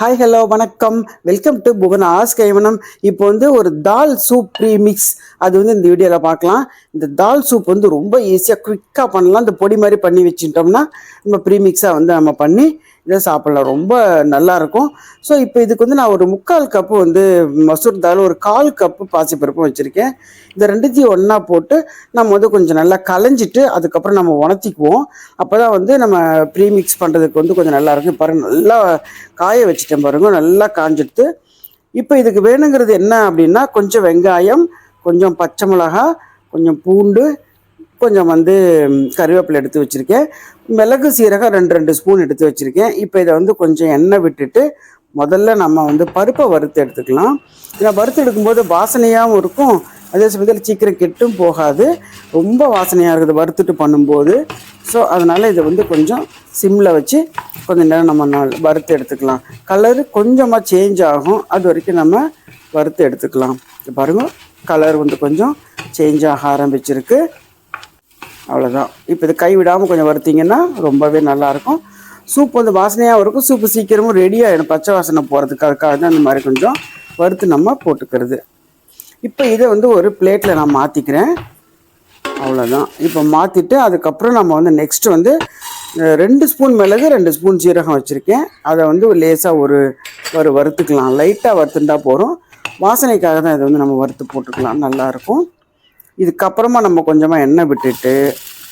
Hi hello வணக்கம். Welcome to Bhuvana's கைவனம் இப்போ வந்து ஒரு தால் சூப் ப்ரீமிக்ஸ் அது வந்து இந்த வீடியோவில் பார்க்கலாம். இந்த தால் சூப் வந்து ரொம்ப ஈஸியாக குயிக்காக பண்ணலாம். இந்த பொடி மாதிரி பண்ணி வச்சுட்டோம்னா நம்ம ப்ரீமிக்ஸாக வந்து நம்ம பண்ணி இதை சாப்பிட்லாம். ரொம்ப நல்லா இருக்கும். ஸோ இப்போ இதுக்கு வந்து நான் ஒரு முக்கால் கப்பு வந்து மசூர் தால் ஒரு கால் கப்பு பாசிப்பருப்பும் வச்சுருக்கேன். இந்த ரெண்டுத்தையும் ஒன்றா போட்டு நம்ம வந்து கொஞ்சம் நல்லா கலைஞ்சிட்டு அதுக்கப்புறம் நம்ம உணர்த்திக்குவோம். அப்போ தான் வந்து நம்ம ப்ரீமிக்ஸ் பண்ணுறதுக்கு வந்து கொஞ்சம் நல்லா இருக்கும். பாருங்க நல்லா காய வச்சுட்டேன் பாருங்க நல்லா காஞ்சிடுத்து. இப்போ இதுக்கு வேணுங்கிறது என்ன அப்படின்னா கொஞ்சம் வெங்காயம் கொஞ்சம் பச்சை மிளகா கொஞ்சம் பூண்டு கொஞ்சம் வந்து கருவேப்பிலை எடுத்து வச்சுருக்கேன். மிளகு சீரகம் ரெண்டு ரெண்டு ஸ்பூன் எடுத்து வச்சுருக்கேன். இப்போ இதை வந்து கொஞ்சம் எண்ணெய் விட்டுட்டு முதல்ல நம்ம வந்து பருப்பை வறுத்து எடுத்துக்கலாம். இதை வறுத்து எடுக்கும்போது வாசனையாகவும் இருக்கும். அதே சமயத்தில் சீக்கிரம் கெட்டும் போகாது. ரொம்ப வாசனையாக இருக்குது வறுத்துட்டு பண்ணும்போது. ஸோ அதனால் இதை வந்து கொஞ்சம் சிம்மில் வச்சு கொஞ்சம் நேரம் நம்ம நாள் வறுத்து எடுத்துக்கலாம். கலரு கொஞ்சமாக சேஞ்ச் ஆகும். அது வரைக்கும் நம்ம வறுத்து எடுத்துக்கலாம். பாருங்கள் கலர் வந்து கொஞ்சம் சேஞ்ச் ஆக ஆரம்பிச்சிருக்கு. அவ்வளோதான் இப்போ இது கை விடாமல் கொஞ்சம் வறுத்திங்கன்னா ரொம்பவே நல்லாயிருக்கும். சூப் வந்து வாசனையாகவும் இருக்கும். சூப்பு சீக்கிரமும் ரெடியாக ஆகிடும் பச்சை வாசனை போகிறதுக்கு அதுக்காக தான் இந்த மாதிரி கொஞ்சம் வறுத்து நம்ம போட்டுக்கிறது. இப்போ இதை வந்து ஒரு பிளேட்டில் நான் மாற்றிக்கிறேன் அவ்வளோதான் இப்போ மாற்றிட்டு அதுக்கப்புறம் நம்ம வந்து நெக்ஸ்ட்டு வந்து ரெண்டு ஸ்பூன் மிளகு ரெண்டு ஸ்பூன் சீரகம் வச்சுருக்கேன். அதை வந்து லேசாக ஒரு ஒரு வறுத்துக்கலாம். லைட்டாக வறுத்துட்டா போகிறோம் வாசனைக்காக தான் இதை வந்து நம்ம வறுத்து போட்டுக்கலாம். நல்லாயிருக்கும். இதுக்கப்புறமா நம்ம கொஞ்சமாக எண்ணெய் விட்டுட்டு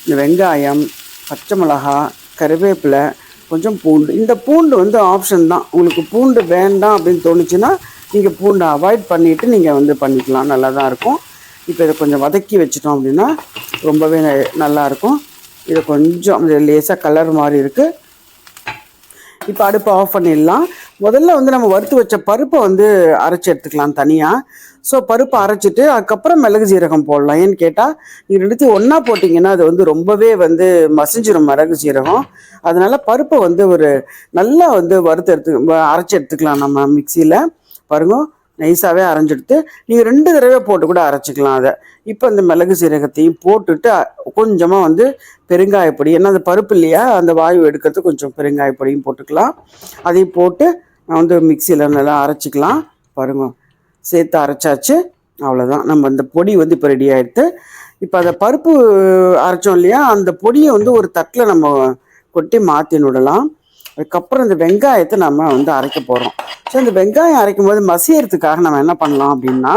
இந்த வெங்காயம் பச்சை மிளகா கருவேப்பிலை கொஞ்சம் பூண்டு. இந்த பூண்டு வந்து ஆப்ஷன் தான். உங்களுக்கு பூண்டு வேண்டாம் அப்படின்னு தோணுச்சுன்னா நீங்கள் பூண்டை அவாய்ட் பண்ணிவிட்டு நீங்கள் வந்து பண்ணிக்கலாம். நல்லா தான் இருக்கும். இப்போ இதை கொஞ்சம் வதக்கி வச்சிட்டோம் அப்படின்னா ரொம்பவே நல்லாயிருக்கும் நல்லா இருக்கும். இது கொஞ்சம் லேசாக கலர் மாதிரி இருக்குது இப்போ அடுப்பை ஆஃப் பண்ணிடலாம். முதல்ல வந்து நம்ம வறுத்து வச்ச பருப்பை வந்து அரைச்சி எடுத்துக்கலாம் தனியாக ஸோ பருப்பை அரைச்சிட்டு அதுக்கப்புறம் மிளகு சீரகம் போடலாம். ஏன்னு கேட்டால் நீங்கள் எடுத்து ஒன்றா போட்டிங்கன்னா அது வந்து ரொம்பவே வந்து மசிஞ்சிடும் மிளகு சீரகம். அதனால பருப்பை வந்து ஒரு நல்லா வந்து வறுத்து எடுத்து வ- அரைச்சி எடுத்துக்கலாம் நம்ம மிக்சியில் பாருங்கள் நைஸாகவே அரைஞ்செடுத்து நீங்கள் ரெண்டு தடவை போட்டு கூட அரைச்சிக்கலாம் அதை. இப்போ அந்த மிளகு சீரகத்தையும் போட்டுட்டு கொஞ்சமாக வந்து பெருங்காயப்பொடி ஏன்னா அந்த பருப்பு இல்லையா அந்த வாயு எடுக்கிறது கொஞ்சம் பெருங்காயப்பொடியும் போட்டுக்கலாம். அதையும் போட்டு வந்து மிக்சியில் நல்லா அரைச்சிக்கலாம். பாருங்க சேர்த்து அரைச்சாச்சு அவ்வளோதான் நம்ம இந்த பொடி வந்து இப்போ ரெடி ஆயிடுத்து. இப்போ அந்த பருப்பு அரைச்சோம் இல்லையா அந்த பொடியை வந்து ஒரு தட்டில் நம்ம கொட்டி மாற்றி விடலாம். அதுக்கப்புறம் இந்த வெங்காயத்தை நம்ம வந்து அரைக்க போகிறோம் ஸோ இந்த வெங்காயம் அரைக்கும் போது மசியறதுக்காக நம்ம என்ன பண்ணலாம் அப்படின்னா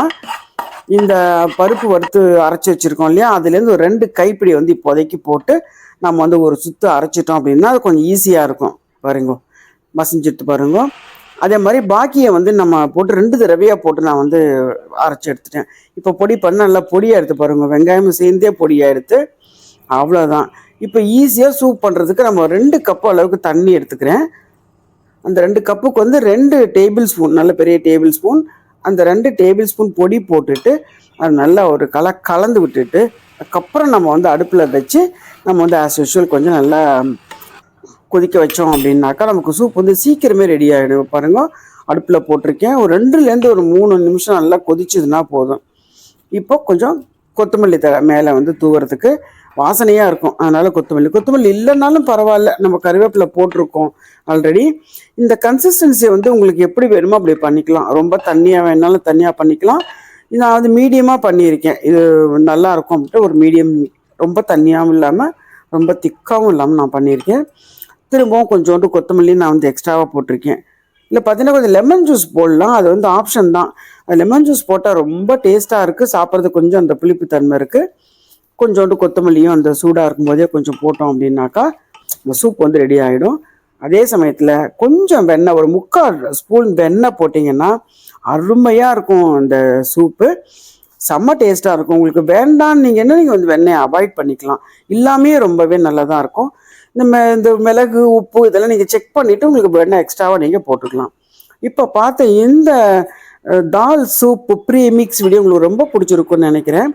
இந்த பருப்பு வறுத்து அரைச்சி வச்சுருக்கோம் இல்லையா? அதுலேருந்து ஒரு ரெண்டு கைப்பிடி வந்து இப்போதைக்கு போட்டு நம்ம வந்து ஒரு சுத்து அரைச்சிட்டோம் அப்படின்னா அது கொஞ்சம் ஈஸியாக இருக்கும். பாருங்க. மசிஞ்சிட்டு பாருங்க. அதே மாதிரி பாக்கியை வந்து நம்ம போட்டு ரெண்டு தடவையாக போட்டு நான் வந்து அரைச்சி எடுத்துட்டேன். இப்போ பொடி பண்ண நல்லா பொடியாக எடுத்து பாருங்க. வெங்காயமும் சேர்ந்தே பொடியாக எடுத்து அவ்வளோதான் இப்போ ஈஸியாக சூப் பண்ணுறதுக்கு நம்ம ரெண்டு கப்பு அளவுக்கு தண்ணி எடுத்துக்கிறேன். அந்த ரெண்டு கப்புக்கு வந்து ரெண்டு டேபிள் ஸ்பூன் நல்ல பெரிய டேபிள் ஸ்பூன் அந்த ரெண்டு டேபிள் ஸ்பூன் பொடி போட்டுட்டு அது நல்லா ஒரு கல கலந்து விட்டுட்டு அதுக்கப்புறம் நம்ம வந்து அடுப்பில் வச்சு நம்ம வந்து ஆஸ் யூஷுவல் கொஞ்சம் நல்லா கொதிக்க வச்சோம் அப்படின்னாக்கா நமக்கு சூப் வந்து சீக்கிரமே ரெடி ஆகிடும் பாருங்க அடுப்பில் போட்டிருக்கேன். ஒரு ரெண்டுலேருந்து ஒரு மூணு நிமிஷம் நல்லா கொதிச்சதுன்னா போதும். இப்போ கொஞ்சம் கொத்தமல்லி த மேலே வந்து தூவுறதுக்கு வாசனையாக இருக்கும். அதனால் கொத்தமல்லி. கொத்தமல்லி இல்லைன்னாலும் பரவாயில்ல. நம்ம கருவேப்பிலை போட்டிருக்கோம் ஆல்ரெடி இந்த கன்சிஸ்டன்சியை வந்து உங்களுக்கு எப்படி வேணுமோ அப்படி பண்ணிக்கலாம். ரொம்ப தண்ணியாக வேணாலும் தண்ணியாக பண்ணிக்கலாம். இது நான் வந்து மீடியமாக பண்ணியிருக்கேன். இது நல்லா இருக்கும் அப்படின்ட்டு ஒரு மீடியம் ரொம்ப தண்ணியாகவும் இல்லாமல் ரொம்ப திக்காகவும் இல்லாமல் நான் பண்ணியிருக்கேன். திரும்பவும் கொஞ்சோண்டு கொத்தமல்லி நான் வந்து எக்ஸ்ட்ராவாக போட்டிருக்கேன். இல்லை பார்த்தீங்கன்னா கொஞ்சம் லெமன் ஜூஸ் போடலாம். அது வந்து ஆப்ஷன் தான். லெமன் ஜூஸ் போட்டால் ரொம்ப டேஸ்ட்டாக இருக்குது சாப்பிட்றது கொஞ்சம் அந்த புளிப்பு தன்மை இருக்குது கொஞ்சோண்டு கொத்தமல்லியும் அந்த சூடாக இருக்கும்போதே கொஞ்சம் போட்டோம் அப்படின்னாக்கா இந்த சூப் வந்து ரெடி ஆகிடும் அதே சமயத்தில் கொஞ்சம் வெண்ணெய் ஒரு முக்கால் ஸ்பூன் வெண்ணெய் போட்டிங்கன்னா அருமையாக இருக்கும் அந்த சூப்பு செம்ம டேஸ்ட்டாக இருக்கும். உங்களுக்கு வேண்டான்னு நீங்கள் என்ன நீங்கள் வந்து வெண்ணெயை அவாய்ட் பண்ணிக்கலாம். எல்லாமே ரொம்பவே நல்லதாக இருக்கும். நம்ம இந்த மிளகு உப்பு இதெல்லாம் நீங்கள் செக் பண்ணிவிட்டு உங்களுக்கு வெண்ணெய் எக்ஸ்ட்ராவாக நீங்கள் போட்டுக்கலாம். இப்போ பார்த்த இந்த dal soup premix video உங்களுக்கு ரொம்ப பிடிச்சிருக்கும்னு நினைக்கிறேன்.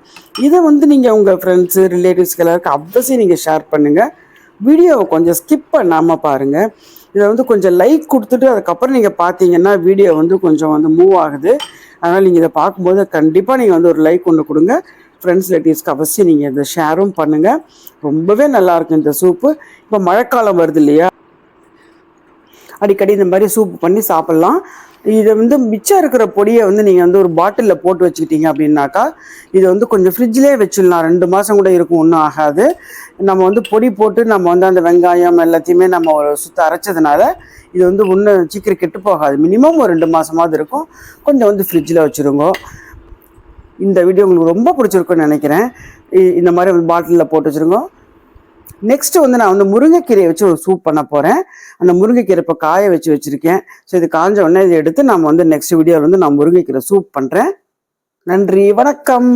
இதை வந்து நீங்கள் உங்கள் ஃப்ரெண்ட்ஸு ரிலேட்டிவ்ஸ்க்கு எல்லாருக்கும் அவசியம் நீங்கள் ஷேர் பண்ணுங்கள் வீடியோவை கொஞ்சம் ஸ்கிப் பண்ணாமல் பாருங்கள் இதை வந்து கொஞ்சம் லைக் கொடுத்துட்டு அதுக்கப்புறம் நீங்கள் பார்த்தீங்கன்னா வீடியோ வந்து கொஞ்சம் வந்து மூவ் ஆகுது. அதனால் நீங்கள் இதை பார்க்கும்போது கண்டிப்பாக நீங்கள் வந்து ஒரு லைக் ஒன்று கொடுங்க. ஃப்ரெண்ட்ஸ் ரிலேட்டிவ்ஸ்க்கு அவசியம் நீங்கள் இதை ஷேரும் பண்ணுங்கள் ரொம்பவே நல்லாயிருக்கும் இந்த சூப்பு இப்போ மழைக்காலம் வருது இல்லையா? அடிக்கடி இந்த மாதிரி சூப் பண்ணி சாப்பிட்லாம். இதை வந்து மிச்சம் இருக்கிற பொடியை வந்து நீங்கள் வந்து ஒரு பாட்டிலில் போட்டு வச்சுக்கிட்டீங்க அப்படின்னாக்கா இதை வந்து கொஞ்சம் ஃப்ரிட்ஜ்லேயே வச்சிடலாம். ரெண்டு மாதம் கூட இருக்கும் ஒன்றும் ஆகாது. நம்ம வந்து பொடி போட்டு நம்ம வந்து அந்த வெங்காயம் எல்லாத்தையுமே நம்ம ஒரு சுத்த அரைச்சதுனால இது வந்து ஒன்றும் சீக்கிரம் கெட்டு போகாது. மினிமம் ஒரு ரெண்டு மாதமாவது இருக்கும். கொஞ்சம் வந்து ஃப்ரிட்ஜில் வச்சுருங்க. இந்த வீடியோ உங்களுக்கு ரொம்ப பிடிச்சிருக்குன்னு நினைக்கிறேன். இந்த மாதிரி பாட்டிலில் போட்டு வச்சுருங்க. நெக்ஸ்ட் வந்து நான் வந்து முருங்கைக்கீரையை வச்சு ஒரு சூப் பண்ண போகிறேன் அந்த முருங்கைக்கீரை இப்போ காய வச்சு வச்சுருக்கேன். ஸோ இது காஞ்ச உடனே இதை எடுத்து நம்ம வந்து நெக்ஸ்ட் வீடியோவில் வந்து நான் முருங்கைக்கீரை சூப் பண்ணுறேன் நன்றி வணக்கம்.